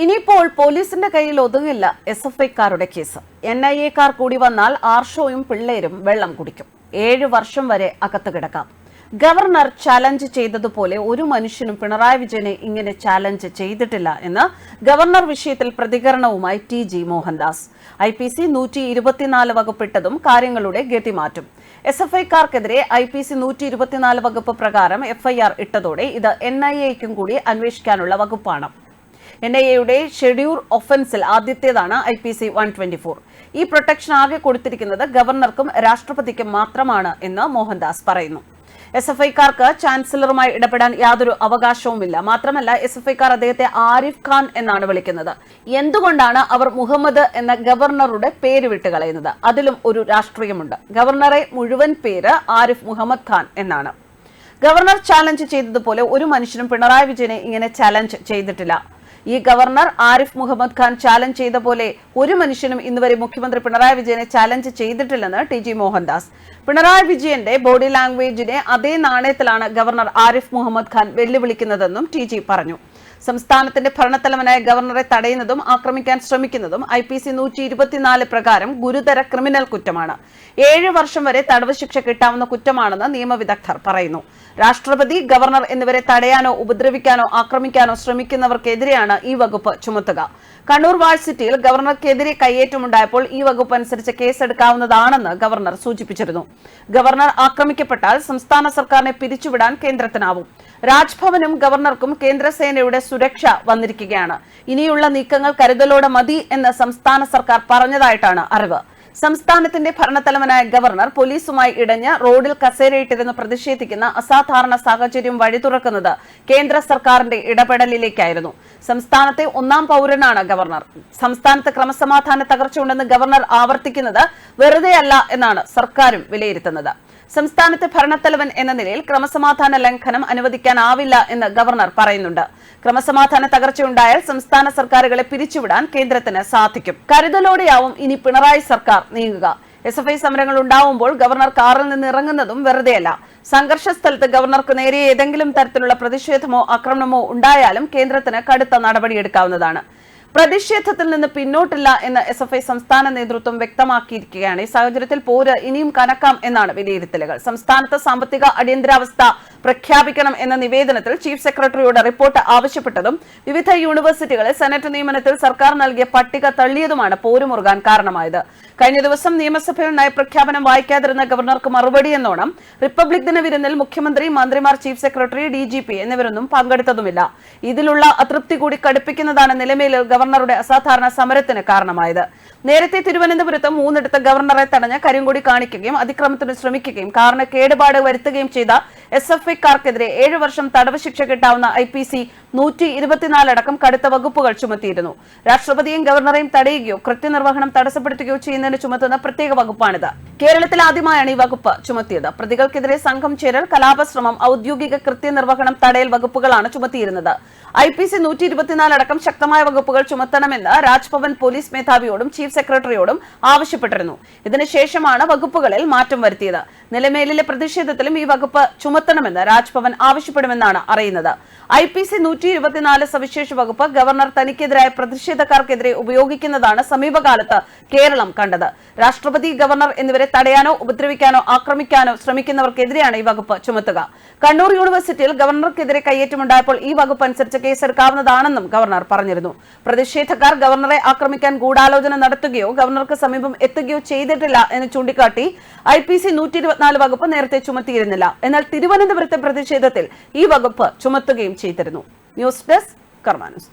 ഇനിയിപ്പോൾ പോലീസിന്റെ കയ്യിൽ ഒതുങ്ങില്ല എസ് എഫ് ഐക്കാരുടെ കേസ്. എൻ ഐ എക്കാർ കൂടി വന്നാൽ ആർഷോയും പിള്ളേരും വെള്ളം കുടിക്കും. ഏഴ് വർഷം വരെ അകത്ത് കിടക്കാം. ഗവർണർ ചാലഞ്ച് ചെയ്തതുപോലെ ഒരു മനുഷ്യനും പിണറായി വിജയനെ ഇങ്ങനെ ചാലഞ്ച് ചെയ്തിട്ടില്ല എന്ന് ഗവർണർ വിഷയത്തിൽ പ്രതികരണവുമായി T G Mohandas. I P C നൂറ്റി ഇരുപത്തിനാല് വകുപ്പിട്ടതും കാര്യങ്ങളുടെ ഗതി മാറ്റും എസ് എഫ് ഐക്കാർക്കെതിരെ ഐ പി സി നൂറ്റി ഇരുപത്തിനാല് വകുപ്പ് പ്രകാരം എഫ്ഐആർ ഇട്ടതോടെ ഇത് എൻ ഐ എക്കും കൂടി അന്വേഷിക്കാനുള്ള വകുപ്പാണ്. എൻ ഐ എയുടെ ഷെഡ്യൂൾ ഒഫൻസിൽ ആദ്യത്തേതാണ് I P C one twenty four ഈ പ്രൊട്ടക്ഷൻ ആകെ കൊടുത്തിരിക്കുന്നത് ഗവർണർക്കും രാഷ്ട്രപതിക്കും മാത്രമാണ് എന്ന് മോഹൻദാസ് പറയുന്നു. എസ് എഫ് ഐക്കാർക്ക് ചാൻസലറുമായി ഇടപെടാൻ യാതൊരു അവകാശവുമില്ല. മാത്രമല്ല എസ് എഫ് ഐക്കാർ അദ്ദേഹത്തെ ആരിഫ് ഖാൻ എന്നാണ് വിളിക്കുന്നത്. എന്തുകൊണ്ടാണ് അവർ മുഹമ്മദ് എന്ന ഗവർണറുടെ പേര് വിട്ടുകളയുന്നത് അതിലും ഒരു രാഷ്ട്രീയമുണ്ട്. ഗവർണറെ മുഴുവൻ പേര് ആരിഫ് മുഹമ്മദ് ഖാൻ എന്നാണ്. ഗവർണർ ചാലഞ്ച് ചെയ്തതുപോലെ ഒരു മനുഷ്യനും പിണറായി വിജയനെ ഇങ്ങനെ ചാലഞ്ച് ചെയ്തിട്ടില്ല. ഈ ഗവർണർ ആരിഫ് മുഹമ്മദ് ഖാൻ ചാലഞ്ച് ചെയ്ത പോലെ ഒരു മനുഷ്യനും ഇന്നുവരെ മുഖ്യമന്ത്രി പിണറായി വിജയനെ ചാലഞ്ച് ചെയ്തിട്ടില്ലെന്ന് ടി ജി മോഹൻദാസ്. പിണറായി വിജയന്റെ ബോഡി ലാംഗ്വേജിനെ അതേ നാണയത്തിലാണ് ഗവർണർ ആരിഫ് മുഹമ്മദ് ഖാൻ വെല്ലുവിളിക്കുന്നതെന്നും ടി ജി പറഞ്ഞു. സംസ്ഥാനത്തിന്റെ ഭരണത്തലവനായ ഗവർണറെ തടയുന്നതും ആക്രമിക്കാൻ ശ്രമിക്കുന്നതും ഐ പി സി നൂറ്റി ഇരുപത്തിനാല് പ്രകാരം ഗുരുതര ക്രിമിനൽ കുറ്റമാണ്. ഏഴ് വർഷം വരെ തടവ് ശിക്ഷ കിട്ടാവുന്ന കുറ്റമാണെന്ന് നിയമവിദഗ്ധർ പറയുന്നു. രാഷ്ട്രപതി ഗവർണർ എന്നിവരെ തടയാനോ ഉപദ്രവിക്കാനോ ആക്രമിക്കാനോ ശ്രമിക്കുന്നവർക്കെതിരെയാണ് ഈ വകുപ്പ് ചുമത്തുക. കണ്ണൂർ വാഴ്സിറ്റിയിൽ ഗവർണർക്കെതിരെ കയ്യേറ്റമുണ്ടായപ്പോൾ ഈ വകുപ്പ് അനുസരിച്ച് കേസെടുക്കാവുന്നതാണെന്ന് ഗവർണർ സൂചിപ്പിച്ചിരുന്നു. ഗവർണർ ആക്രമിക്കപ്പെട്ടാൽ സംസ്ഥാന സർക്കാരിനെ പിരിച്ചുവിടാൻ കേന്ദ്രത്തിനാവും. രാജ്ഭവനും ഗവർണർക്കും കേന്ദ്രസേനയുടെ സുരക്ഷ വന്നിരിക്കുകയാണ്. ഇനിയുള്ള നീക്കങ്ങൾ കരുതലോടെ മതി എന്ന് സംസ്ഥാന സർക്കാർ പറഞ്ഞതായിട്ടാണ് അറിവ്. സംസ്ഥാനത്തിന്റെ ഭരണത്തലവനായ ഗവർണർ പോലീസുമായി ഇടഞ്ഞ് റോഡിൽ കസേരയിട്ടിരുന്ന് പ്രതിഷേധിക്കുന്ന അസാധാരണ സാഹചര്യം വഴി തുറക്കുന്നത് കേന്ദ്ര സർക്കാരിന്റെ ഇടപെടലിലേക്കായിരുന്നു. സംസ്ഥാനത്തെ ഒന്നാം പൗരനാണ് ഗവർണർ. സംസ്ഥാനത്ത് ക്രമസമാധാന തകർച്ചയുണ്ടെന്ന് ഗവർണർ ആവർത്തിക്കുന്നത് വെറുതെയല്ല എന്നാണ് സർക്കാരും വിലയിരുത്തുന്നത്. സംസ്ഥാനത്തെ ഭരണത്തലവൻ എന്ന നിലയിൽ ക്രമസമാധാന ലംഘനം അനുവദിക്കാനാവില്ല എന്ന് ഗവർണർ പറയുന്നുണ്ട്. ക്രമസമാധാന തകർച്ചയുണ്ടായാൽ സംസ്ഥാന സർക്കാരുകളെ പിരിച്ചുവിടാൻ കേന്ദ്രത്തിന് സാധിക്കും. കരുതലോടെയാവും ഇനി പിണറായി സർക്കാർ നീങ്ങുക. എസ് എഫ് ഐ സമരങ്ങൾ ഉണ്ടാവുമ്പോൾ ഗവർണർ കാറിൽ നിന്ന് ഇറങ്ങുന്നതും വെറുതെയല്ല. സംഘർഷ സ്ഥലത്ത് ഗവർണർക്ക് നേരെ ഏതെങ്കിലും തരത്തിലുള്ള പ്രതിഷേധമോ ആക്രമണമോ ഉണ്ടായാലും കേന്ദ്രത്തിന് കടുത്ത നടപടിയെടുക്കാവുന്നതാണ്. പ്രതിഷേധത്തിൽ നിന്ന് പിന്നോട്ടില്ല എന്ന് എസ് എഫ് ഐ സംസ്ഥാന നേതൃത്വം വ്യക്തമാക്കിയിരിക്കുകയാണ്. ഈ സാഹചര്യത്തിൽ പോര് ഇനിയും കനക്കാം എന്നാണ് വിലയിരുത്തലുകൾ. സംസ്ഥാനത്ത് സാമ്പത്തിക അടിയന്തരാവസ്ഥ പ്രഖ്യാപിക്കണം എന്ന നിവേദനത്തിൽ ചീഫ് സെക്രട്ടറിയോട് റിപ്പോർട്ട് ആവശ്യപ്പെട്ടതും വിവിധ യൂണിവേഴ്സിറ്റികളിൽ സെനറ്റ് നിയമനത്തിൽ സർക്കാർ നൽകിയ പട്ടിക തള്ളിയതുമാണ് പോരുമുറുകാൻ കാരണമായത്. കഴിഞ്ഞ ദിവസം നിയമസഭയിൽ നയപ്രഖ്യാപനം വായിക്കാതിരുന്ന ഗവർണർക്ക് മറുപടി എന്നോണം റിപ്പബ്ലിക് ദിന വിരുന്നിൽ മുഖ്യമന്ത്രി മന്ത്രിമാർ ചീഫ് സെക്രട്ടറി ഡി എന്നിവരൊന്നും പങ്കെടുത്തതുമില്ല. ഇതിലുള്ള അതൃപ്തി കൂടി കടുപ്പിക്കുന്നതാണ് നിലമേലിൽ ഗവർണറുടെ അസാധാരണ സമരത്തിന് കാരണമായത്. നേരത്തെ തിരുവനന്തപുരത്ത് മൂന്നിടത്ത് ഗവർണറെ തടഞ്ഞ് കരിങ്കൊടി കാണിക്കുകയും അതിക്രമത്തിന് ശ്രമിക്കുകയും കാറിന് കേടുപാട് വരുത്തുകയും ചെയ്ത എസ് എഫ് ഐക്കാർക്കെതിരെ ഏഴു വർഷം തടവ് ശിക്ഷ കിട്ടാവുന്ന ഐ പി സി നൂറ്റി ഇരുപത്തിനാലടക്കം കടുത്ത വകുപ്പുകൾ ചുമത്തിയിരുന്നു. രാഷ്ട്രപതിയും ഗവർണറെയും തടയുകയോ കൃത്യനിർവഹണം തടസ്സപ്പെടുത്തുകയോ ചെയ്യുന്നതിന് ചുമത്തുന്ന പ്രത്യേക വകുപ്പാണിത്. കേരളത്തിൽ ആദ്യമായാണ് ഈ വകുപ്പ് ചുമത്തിയത്. പ്രതികൾക്കെതിരെ സംഘം ചേരൽ കലാപശ്രമം ഔദ്യോഗിക കൃത്യനിർവഹണം തടയൽ വകുപ്പുകളാണ് ചുമത്തിയിരുന്നത്. ഐ പി സി നൂറ്റി ഇരുപത്തിനാല് അടക്കം ശക്തമായ വകുപ്പുകൾ ചുമത്തണമെന്ന് രാജ്ഭവൻ പോലീസ് മേധാവിയോടും ചീഫ് സെക്രട്ടറിയോടും ആവശ്യപ്പെട്ടിരുന്നു. ഇതിനുശേഷമാണ് വകുപ്പുകളിൽ മാറ്റം വരുത്തിയത്. നിലമേലിലെ പ്രതിഷേധത്തിലും ഈ വകുപ്പ് ചുമത്തണമെന്ന് രാജ്ഭവൻ ആവശ്യപ്പെടുമെന്നാണ് അറിയുന്നത്. ഐ പി സി നൂറ്റി ഇരുപത്തിനാല് സവിശേഷ വകുപ്പ് ഗവർണർ തനിക്കെതിരായ പ്രതിഷേധക്കാർക്കെതിരെ ഉപയോഗിക്കുന്നതാണ് സമീപകാലത്ത് കേരളം കണ്ടത്. രാഷ്ട്രപതി ഗവർണർ എന്നിവരെ തടയാനോ ഉപദ്രവിക്കാനോ ആക്രമിക്കാനോ ശ്രമിക്കുന്നവർക്കെതിരെയാണ് ഈ വകുപ്പ് ചുമത്തുക. കണ്ണൂർ യൂണിവേഴ്സിറ്റിയിൽ ഗവർണർക്കെതിരെ കയ്യേറ്റമുണ്ടായപ്പോൾ ഈ വകുപ്പ് അനുസരിച്ച് കേസെടുക്കാവുന്നതാണെന്നും ഗവർണർ പറഞ്ഞിരുന്നു. പ്രതിഷേധക്കാർ ഗവർണറെ ആക്രമിക്കാൻ ഗൂഢാലോചന നടത്തുകയോ ഗവർണർക്ക് സമീപം എത്തുകയോ ചെയ്തിട്ടില്ല എന്ന് ചൂണ്ടിക്കാട്ടി ഐ പി സി നൂറ്റി ഇരുപത്തിനാല് വകുപ്പ് നേരത്തെ ചുമത്തിയിരുന്നില്ല. എന്നാൽ തിരുവനന്തപുരത്തെ പ്രതിഷേധത്തിൽ ഈ വകുപ്പ് ചുമത്തുകയും ചെയ്തിരുന്നു. News desk കർമാനുസ്.